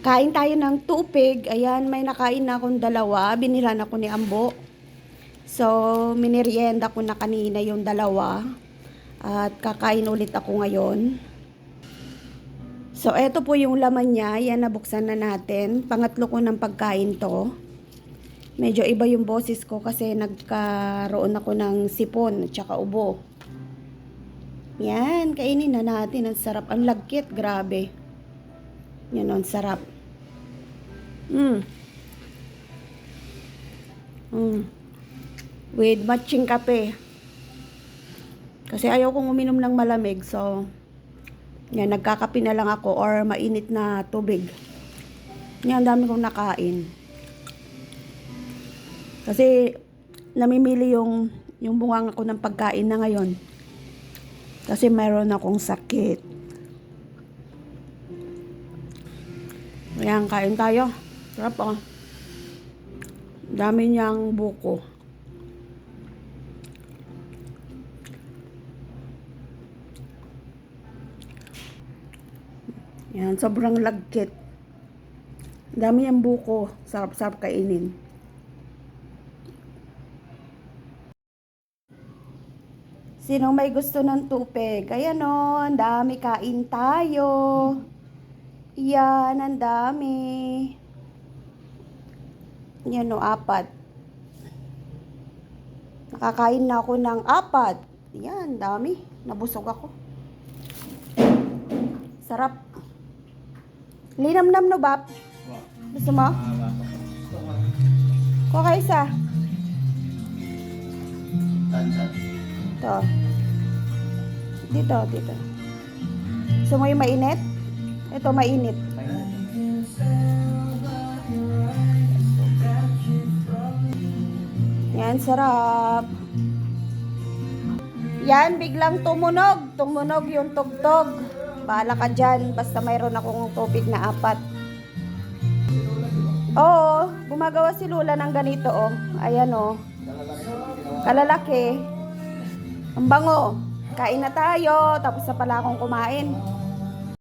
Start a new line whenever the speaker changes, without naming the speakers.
Kain tayo ng tupig. Ayan, may nakain na akong dalawa. Binilan ako ni Ambo. So, minerienda ko na kanina yung dalawa. At kakain ulit ako ngayon. So, eto po yung laman niya. Yan, nabuksan na natin. Pangatlo ko ng pagkain to. Medyo iba yung boses ko kasi nagkaroon ako ng sipon at saka ubo. Yan, kainin na natin. Ang sarap. Ang lagkit, grabe. Yan, ang sarap. Mm. Mm. With matching kape. Kasi ayaw kong uminom ng malamig. So, yan, nagkakape na lang ako or mainit na tubig. Yan, dami kong nakain. Kasi, namimili yung, yung bungang ako ng pagkain na ngayon. Kasi mayroon akong sakit. Ayan, kain tayo. Sarap oh. Dami niyang buko. Yan, sobrang lagkit. Dami niyang buko. Sarap-sarap kainin. Sino may gusto ng tupig? Ayan o, ang dami kain tayo. Yan, ang dami. Yan o, apat. Nakakain na ako ng apat. Yan, dami. Nabusog ako. Sarap. Linamnam no, Bap? Gusto mo? Kuha ka isa. Ito. Dito, dito. Gusto mo yung mainit? Ito, mainit. Yan, sarap. Yan, biglang tumunog. Tumunog yung tugtog. Bahala ka dyan. Basta mayroon akong tubig na apat. Oo, gumagawa si Lula ng ganito, oh. Ayan, oh. Kalalaki. Ang bango. Kain na tayo. Tapos na pala akong kumain.